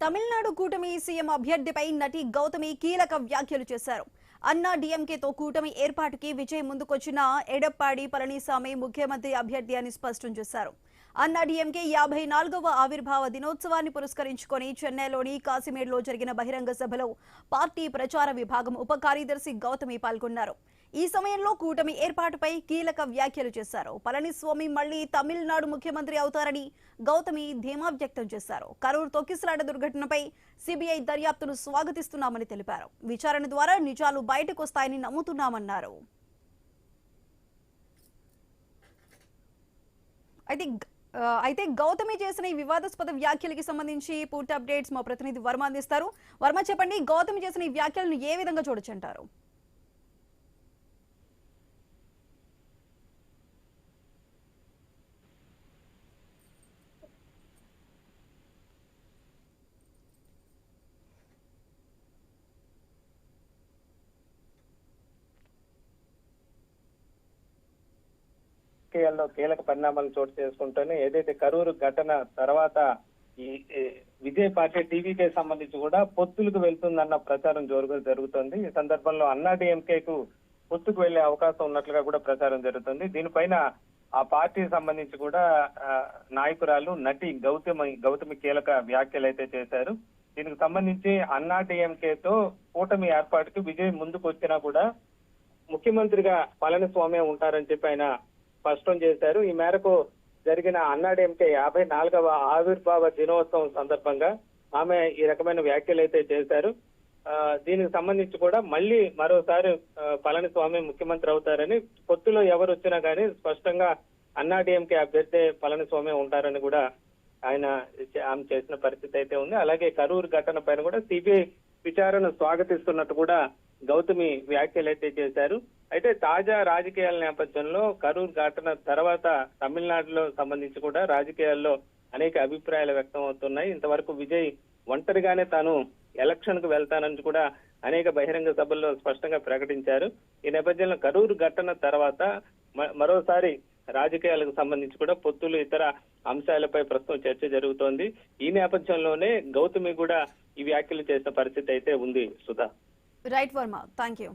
తమిళనాడు కూటమి సీఎం అభ్యర్థిపై నటి గౌతమి కీలక వ్యాఖ్యలు చేశారు. అన్నా డిఎంకేతో కూటమి ఏర్పాటుకి విజయ్ ముందుకొచ్చిన ఎడప్పాడి పళనిసామి ముఖ్యమంత్రి అభ్యర్థి అని స్పష్టం చేశారు. అన్నా డిఎంకే యాభై నాలుగవ ఆవిర్భావ దినోత్సవాన్ని పురస్కరించుకొని చెన్నైలోని కాసిమేడ్లో జరిగిన బహిరంగ సభలో పార్టీ ప్రచార విభాగం ఉప కార్యదర్శి గౌతమి పాల్గొన్నారు. ఈ సమయంలో కూటమి ఏర్పాటుపై కీలక వ్యాఖ్యలు చేశారు. పళనిస్వామి మళ్ళీ తమిళనాడు ముఖ్యమంత్రి అవుతారని గౌతమి ధీమా వ్యక్తం చేశారు. కరూరు తొక్కిసలాట దుర్ఘటనపై సిబిఐ దర్యాప్తును స్వాగతిస్తున్నామని తెలిపారు. విచారణ ద్వారా నిజాలు బయటకు వస్తాయని నమ్ముతున్నామన్నారు. అయితే అయితే గౌతమి చేసిన ఈ వివాదాస్పద వ్యాఖ్యలకి సంబంధించి పూర్తి అప్డేట్స్ మా ప్రతినిధి వర్మ అందిస్తారు. వర్మ చెప్పండి గౌతమి చేసిన ఈ వ్యాఖ్యలను ఏ విధంగా చూడొచ్చు రాజకీయాల్లో కీలక పరిణామాలు చోటు చేసుకుంటూనే ఏదైతే కరూరు ఘటన తర్వాత ఈ విజయ్ పార్టీ టీవీకే సంబంధించి కూడా పొత్తులకు వెళ్తుందన్న ప్రచారం జోరుగా జరుగుతుంది. ఈ సందర్భంలో అన్నా కు పొత్తుకు వెళ్ళే అవకాశం ఉన్నట్లుగా కూడా ప్రచారం జరుగుతుంది. దీనిపైన ఆ పార్టీకి సంబంధించి కూడా నాయకురాలు నటి గౌతమి గౌతమి కీలక వ్యాఖ్యలు అయితే చేశారు. దీనికి సంబంధించి అన్నా తో కూటమి ఏర్పాటుకి విజయ్ ముందుకు వచ్చినా కూడా ముఖ్యమంత్రిగా పళనిస్వామి ఉంటారని చెప్పి ఆయన స్పష్టం చేశారు. ఈ మేరకు జరిగిన అన్నాడీఎంకే యాభై నాలుగవ ఆవిర్భావ దినోత్సవం సందర్భంగా ఆమె ఈ రకమైన వ్యాఖ్యలు అయితే చేశారు. దీనికి సంబంధించి కూడా మళ్ళీ మరోసారి పళనిస్వామి ముఖ్యమంత్రి అవుతారని పొత్తులో ఎవరు వచ్చినా కానీ స్పష్టంగా అన్నాడీఎంకే అభ్యర్థి పళనిస్వామి ఉంటారని కూడా ఆయన చే- ఆమె చేసిన పరిస్థితి అయితే ఉంది. అలాగే కరూరు ఘటన పైన కూడా సిబిఐ విచారణ స్వాగతిస్తున్నట్టు కూడా గౌతమి వ్యాఖ్యలు అయితే చేశారు. అయితే తాజా రాజకీయాల నేపథ్యంలో కరూర్ ఘటన తర్వాత తమిళనాడులో సంబంధించి కూడా రాజకీయాల్లో అనేక అభిప్రాయాలు వ్యక్తం అవుతున్నాయి ఇంతవరకు విజయ్ ఒంటరిగానే తాను ఎలక్షన్కు వెళ్తానని కూడా అనేక బహిరంగ సభల్లో స్పష్టంగా ప్రకటించారు. ఈ నేపథ్యంలో కరూరు ఘటన తర్వాత మ- మరోసారి రాజకీయాలకు సంబంధించి కూడా పొత్తులు ఇతర అంశాలపై ప్రస్తుతం చర్చ జరుగుతోంది. ఈ నేపథ్యంలోనే గౌతమి కూడా ఈ వ్యాఖ్యలు చేసిన పరిస్థితి అయితే ఉంది. Sudha. Right Varma thank you